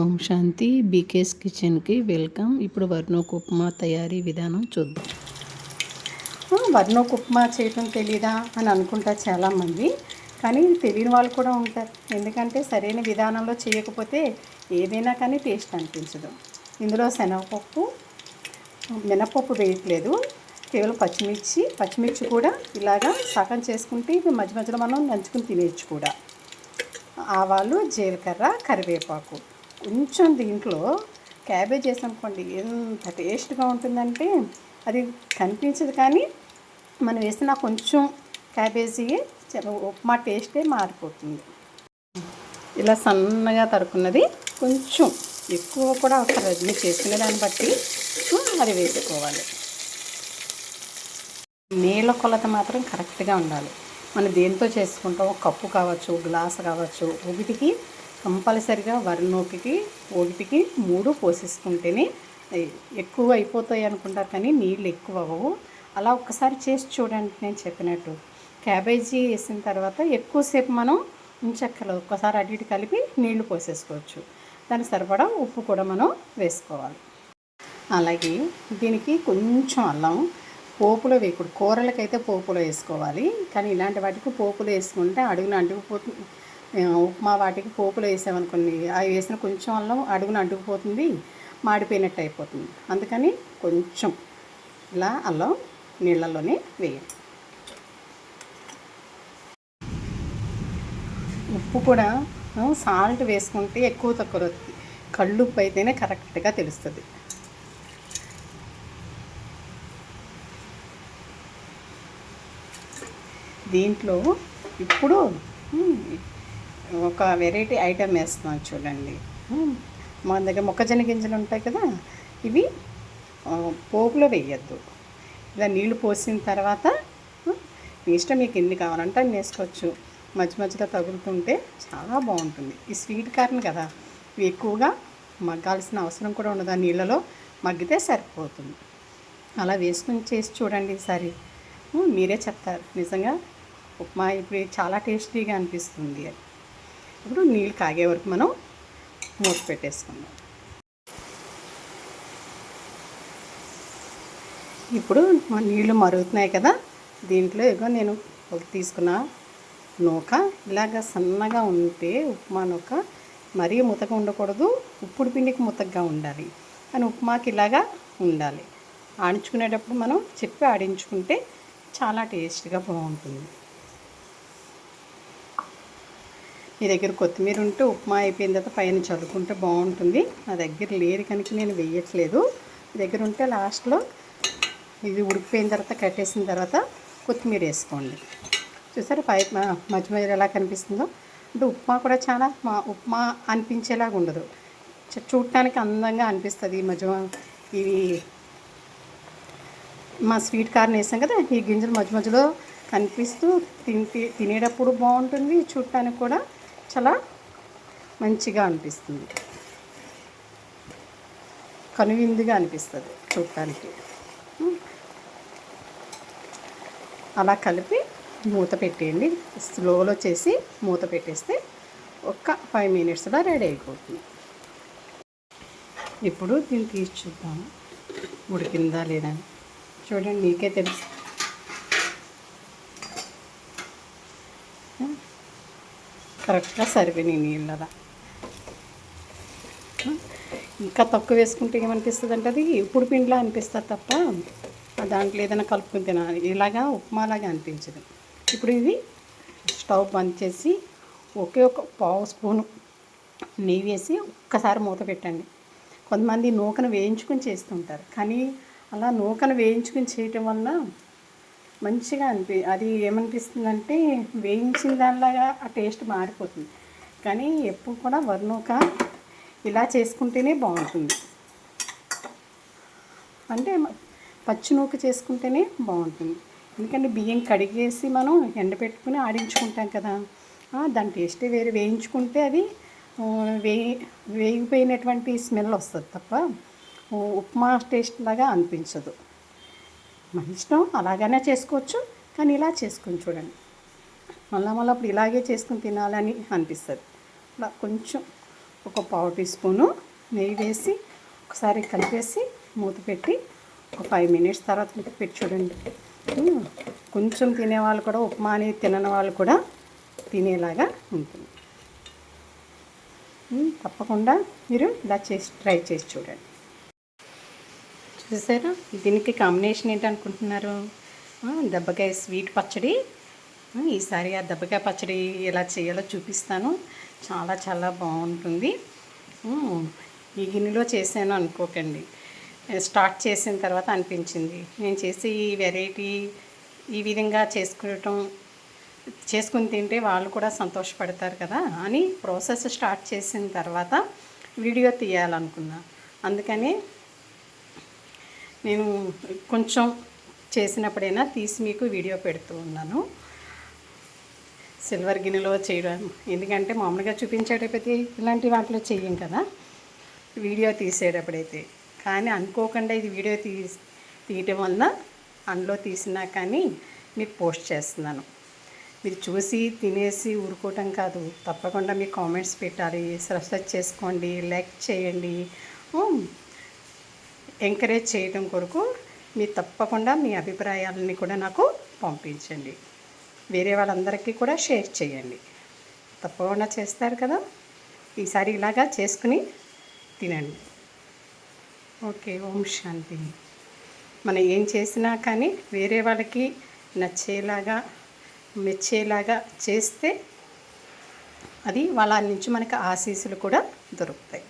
ఓం శాంతి. బీకేస్ కిచెన్కి వెల్కమ్. ఇప్పుడు వర్ణోక్ ఉప్మా తయారీ విధానం చూద్దాం. వర్ణోక్ ఉప్మా చేయటం తెలీదా అని అనుకుంటారు చాలామంది. కానీ తెలియని వాళ్ళు కూడా ఉంటారు. ఎందుకంటే సరైన విధానంలో చేయకపోతే ఏదైనా కానీ టేస్ట్ అనిపించదు. ఇందులో శనగపప్పు మినపప్పు వేయట్లేదు. కేవలం పచ్చిమిర్చి పచ్చిమిర్చి కూడా ఇలాగా సగం చేసుకుంటే ఇవి మధ్య మధ్యలో మనం నంచుకుని తినేయచ్చు కూడా. ఆవాలు జీలకర్ర కరివేపాకు. కొంచెం దీంట్లో క్యాబేజ్ వేసామనుకోండి ఎంత టేస్ట్గా ఉంటుందంటే అది కనిపించదు కానీ మనం వేసిన కొంచెం క్యాబేజీ ఉప్మా టేస్టే మారిపోతుంది. ఇలా సన్నగా తరుకున్నది కొంచెం ఎక్కువ కూడా అవసరం లేదు మీరు చేసుకునే దాన్ని బట్టి అది వేసుకోవాలి. నీళ్ళ కొలత మాత్రం కరెక్ట్గా ఉండాలి. మనం దేంతో చేసుకుంటాం ఒక కప్పు కావచ్చు గ్లాస్ కావచ్చు ఒకటికి కంపల్సరిగా వరినోకికి ఒకటికి మూడు పోసేసుకుంటేనే ఎక్కువ అయిపోతాయి అనుకుంటారు కానీ నీళ్ళు ఎక్కువ అవ్వవు. అలా ఒక్కసారి చేసి చూడండి నేను చెప్పినట్టు. క్యాబేజీ వేసిన తర్వాత ఎక్కువసేపు మనం ఉంచక్కలు ఒక్కసారి అటు ఇటు కలిపి నీళ్ళు పోసేసుకోవచ్చు. దాని సరిపడా ఉప్పు కూడా మనం వేసుకోవాలి. అలాగే దీనికి కొంచెం అల్లం పోపులో వేయకూడదు. కూరలకైతే పోపులో వేసుకోవాలి. కానీ ఇలాంటి వాటికి పోపులో వేసుకుంటే అడుగున అంటుకుపోతుంది ఉప్మా వాటికి పోపులు వేసామనుకోండి అవి వేసిన కొంచెం అల్లం అడుగున అడ్డుకుపోతుంది మాడిపోయినట్టు అయిపోతుంది. అందుకని కొంచెం ఇలా అల్లం నీళ్ళల్లోనే వేయాలి. ఉప్పు కూడా సాల్ట్ వేసుకుంటే ఎక్కువ తక్కువ కళ్ళు ఉప్పు అయితేనే కరెక్ట్గా తెలుస్తుంది. దీంట్లో ఇప్పుడు ఒక వెరైటీ ఐటమ్ వేస్తున్నాం చూడండి. మన దగ్గర మొక్కజొన్న గింజలు ఉంటాయి కదా ఇవి పోపులో వేయద్దు. ఇలా నీళ్ళు పోసిన తర్వాత మీ ఇష్టం మీకు ఎన్ని కావాలంటే అన్ని వేసుకోవచ్చు. మధ్య మధ్యలో తగులుతుంటే చాలా బాగుంటుంది. ఈ స్వీట్ కార్న్ కదా ఇవి ఎక్కువగా మగ్గాల్సిన అవసరం కూడా ఉండదు. ఆ నీళ్ళలో మగ్గితే సరిపోతుంది. అలా వేసుకుని చేసి చూడండి ఈసారి. మీరే చెప్తారు. నిజంగా ఉప్మా ఇప్పుడు చాలా టేస్టీగా అనిపిస్తుంది. ఇప్పుడు నీళ్ళు కాగే వరకు మనం మూత పెట్టేసుకుందాం. ఇప్పుడు నీళ్ళు మరుగుతున్నాయి కదా దీంట్లో ఇగో నేను తీసుకున్న నూక ఇలాగ సన్నగా ఉంటే ఉప్మా నూక మరీ ముతక ఉండకూడదు ఉప్పుడు పిండికి ముతకగా ఉండాలి. కానీ ఉప్మాకి ఇలాగా ఉండాలి. ఆడించుకునేటప్పుడు మనం చెప్పి ఆడించుకుంటే చాలా టేస్ట్గా బాగుంటుంది. మీ దగ్గర కొత్తిమీర ఉంటే ఉప్మా అయిపోయిన తర్వాత పైన చల్లుకుంటే బాగుంటుంది. నా దగ్గర లేరు కనుక నేను వేయట్లేదు. మీ దగ్గర ఉంటే లాస్ట్లో ఇది ఉడికిపోయిన తర్వాత కట్టేసిన తర్వాత కొత్తిమీర వేసుకోండి. చూసారా పై మధ్య మధ్య ఎలా కనిపిస్తుందో? అంటే ఉప్మా కూడా చాలా మా ఉప్మా అనిపించేలాగా ఉండదు. చూడటానికి అందంగా అనిపిస్తుంది. ఈ మధ్య ఇవి మా స్వీట్ కార్న్ వేసాం కదా ఈ గింజలు మధ్య మధ్యలో కనిపిస్తూ తింటే తినేటప్పుడు బాగుంటుంది. చూడటానికి కూడా చాలా మంచిగా అనిపిస్తుంది. కనువిందుగా అనిపిస్తుంది చూడటానికి. అలా కలిపి మూత పెట్టేయండి. స్లోలో చేసి మూత పెట్టేస్తే ఒక్క ఫైవ్ మినిట్స్లో రెడీ అయిపోతుంది. ఇప్పుడు దీన్ని తీసి చూద్దాము. ఉడికిందా లేదా చూడండి నీకే తెలుసు కరెక్ట్గా సరిపోయినాయి నీళ్ళ ఇంకా తక్కువ వేసుకుంటే ఏమనిపిస్తుంది అంటే అది ఇప్పుడు పిండిలా అనిపిస్తుంది తప్ప దాంట్లో ఏదైనా కలుపుకుని తినాలి. ఇలాగా ఉప్మాలాగా అనిపించదు. ఇప్పుడు ఇది స్టవ్ బంద్ చేసి ఒకే ఒక పావు స్పూను నెయ్యి వేసి ఒక్కసారి మూత పెట్టండి. కొంతమంది నూకను వేయించుకుని చేస్తుంటారు. కానీ అలా నూకను వేయించుకొని చేయటం వల్ల మంచిగా అనిపి అది ఏమనిపిస్తుందంటే వేయించిన దానిలాగా ఆ టేస్ట్ మారిపోతుంది. కానీ ఎప్పుడు కూడా వర్ణోక ఇలా చేసుకుంటేనే బాగుంటుంది. అంటే పచ్చినూక చేసుకుంటేనే బాగుంటుంది. ఎందుకంటే బియ్యం కడిగేసి మనం ఎండబెట్టుకుని ఆడించుకుంటాం కదా దాని టేస్టే వేరే. వేయించుకుంటే అది వే వేగిపోయినటువంటి స్మెల్ వస్తుంది తప్ప ఉప్మా టేస్ట్ లాగా అనిపించదు. మన ఇష్టం అలాగనే చేసుకోవచ్చు కానీ ఇలా చేసుకొని చూడండి. మళ్ళీ మళ్ళీ అప్పుడు ఇలాగే చేసుకుని తినాలని అనిపిస్తుంది. అలా కొంచెం ఒక పావు టీ స్పూను నెయ్యి వేసి ఒకసారి కలిపేసి మూత పెట్టి ఒక ఫైవ్ మినిట్స్ తర్వాత మూత పెట్టి చూడండి. కొంచెం తినేవాళ్ళు కూడా ఉప్మా అనేది తినని వాళ్ళు కూడా తినేలాగా ఉంటుంది. తప్పకుండా మీరు ఇలా చేసి ట్రై చేసి చూడండి. చూసారు? దీనికి కాంబినేషన్ ఏంటనుకుంటున్నారు? దెబ్బకాయ స్వీట్ పచ్చడి. ఈసారి ఆ దెబ్బకాయ పచ్చడి ఎలా చేయాలో చూపిస్తాను. చాలా చాలా బాగుంటుంది. ఈ గిన్నెలో చేశాను అనుకోకండి. స్టార్ట్ చేసిన తర్వాత అనిపించింది. నేను చేసే ఈ వెరైటీ ఈ విధంగా చేసుకోవటం చేసుకుని తింటే వాళ్ళు కూడా సంతోషపడతారు కదా అని ప్రాసెస్ స్టార్ట్ చేసిన తర్వాత వీడియో తీయాలనుకున్నా. అందుకని నేను కొంచెం చేసినప్పుడైనా తీసి మీకు వీడియో పెడుతూ ఉన్నాను. సిల్వర్ గిన్నెలో చేయడం ఎందుకంటే మామూలుగా చూపించేటప్పుడు ఇలాంటి వాటిలో చెయ్యం కదా. వీడియో తీసేటప్పుడైతే. కానీ అనుకోకుండా ఇది వీడియో తీ తీయటం వలన అందులో తీసినా కానీ మీకు పోస్ట్ చేస్తున్నాను. మీరు చూసి తినేసి ఊరుకోవటం కాదు. తప్పకుండా మీ కామెంట్స్ పెట్టాలి సబ్స్క్రైబ్ చేసుకోండి లైక్ చేయండి. ఎంకరేజ్ చేయడం కొరకు మీరు తప్పకుండా మీ అభిప్రాయాలని కూడా నాకు పంపించండి. వేరే వాళ్ళందరికీ కూడా షేర్ చేయండి. తప్పకుండా చేస్తారు కదా? ఈసారి ఇలాగా చేసుకుని తినండి. ఓకే ఓం శాంతి. మనం ఏం చేసినా కానీ వేరే వాళ్ళకి నచ్చేలాగా మెచ్చేలాగా చేస్తే అది వాళ్ళ నుంచి మనకు ఆశీస్సులు కూడా దొరుకుతాయి.